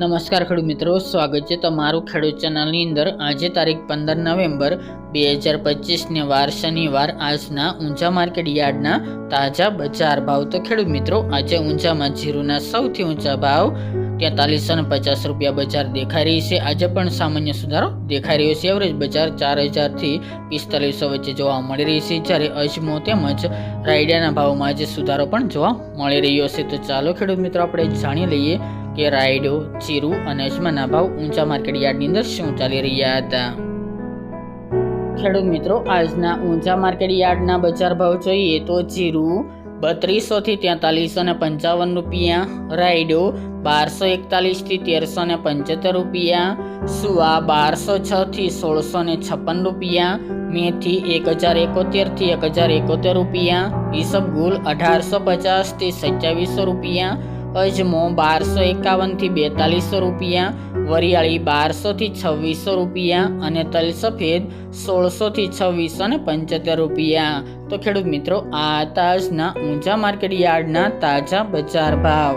નમસ્કાર ખેડૂત મિત્રો, સ્વાગત છે તમારું ખેડૂત ચેનલની અંદર. આજે તારીખ પંદર નવેમ્બર બે હજાર પચીસને વાર શનિવાર, આજના ઊંચા માર્કેટ યાર્ડના તાજા બજાર ભાવ. તો ખેડૂત મિત્રો, આજે ઊંચામાં જીરુના સૌથી ઊંચા ભાવ તેતાલીસો ને પચાસ રૂપિયા બજાર દેખાઈ રહી છે. આજે પણ સામાન્ય સુધારો દેખાઈ રહ્યો છે. એવરેજ બજાર ચાર હજારથી પિસ્તાલીસો વચ્ચે જોવા મળી રહી છે. જ્યારે અજમો તેમજ રાયડાના ભાવમાં આજે સુધારો પણ જોવા મળી રહ્યો છે. તો ચાલો ખેડૂત મિત્રો, આપણે જાણી લઈએ કે રાયડો, ચીરુ અને અજમાના ભાવ ઊંચા માર્કેટ યાર્ડની અંદર શું ચાલી રહ્યા હતા? ખેડૂત મિત્રો, આજના ઊંચા માર્કેટ યાર્ડના બજાર ભાવ જોઈએ તો જીરું બત્રીસો થી તેતાલીસો ને પંચાવન રૂપિયા, રાયડો બારસો એકતાલીસથી તેરસો ને પંચોતેર રૂપિયા, સુવા બારસો છ થી સોળસો ને છપ્પન રૂપિયા, મેથી એક હજાર એકોતેરથી એક હજાર એકોતેર રૂપિયા ઈસબગુલ અઢારસો પચાસથી સત્યાવીસો રૂપિયા અજમો બારસો એકાવનથી બેતાલીસો રૂપિયા, વરિયાળી બારસોથી છવ્વીસો રૂપિયા અને તલ સફેદ સોળસોથી છવ્વીસો ને પંચોતેર રૂપિયા. તો ખેડૂત મિત્રો, આ તાજના ઊંચા માર્કેટ યાર્ડના તાજા બજાર ભાવ.